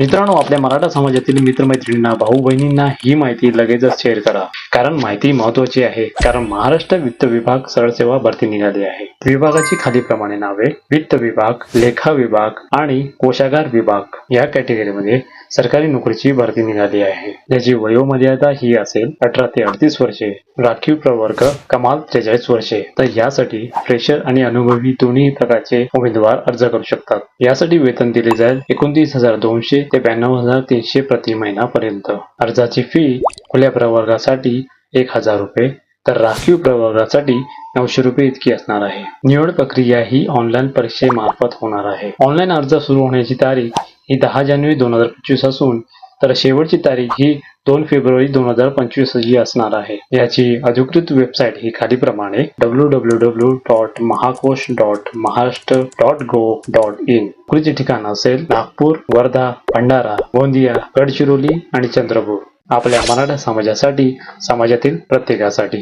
मित्रांनो आपल्या मराठा समाजातील मित्रमैत्रिणींना भाऊ बहिणींना ही माहिती लगेचच शेअर करा. कारण माहिती महत्वाची आहे. कारण महाराष्ट्र वित्त विभाग सरळ सेवा भरती निघाली आहे. विभागाची खालीप्रमाणे नावे वित्त विभाग लेखा विभाग आणि कोशागार विभाग या कॅटेगरीमध्ये सरकारी नोकरीची भरती निघाली आहे. याची वयोमर्यादा ही असेल अठरा ते अडतीस वर्षे राखीव प्रवर्ग कमाल त्रेचाळीस वर्षे. तर यासाठी फ्रेशर आणि अनुभवी दोन्ही प्रकारचे उमेदवार अर्ज करू शकतात. यासाठी वेतन दिले जाईल एकोणतीस हजार दोनशे ते ब्याण्णव हजार तीनशे प्रति महिना पर्यंत. अर्जाची फी खुल्या प्रवर्गासाठी एक हजार रुपये तर राखीव प्रवर्गासाठी नऊशे रुपये इतकी असणार आहे. निवड प्रक्रिया ही ऑनलाईन परीक्षेमार्फत होणार आहे. ऑनलाईन अर्ज सुरू होण्याची तारीख ही दहा जानेवारी दोन हजार पंचवीस असून तर शेवटची तारीख ही दोन फेब्रुवारी दोन हजार पंचवीस ही असणार आहे. याची अधिकृत वेबसाईट ही खालीप्रमाणे W W W dot Mahakosh dot Maharashtra dot gov dot in नोकरीचे ठिकाण असेल नागपूर वर्धा भंडारा गोंदिया गडचिरोली आणि चंद्रपूर. आपल्या मराठा समाजासाठी समाजातील प्रत्येकासाठी.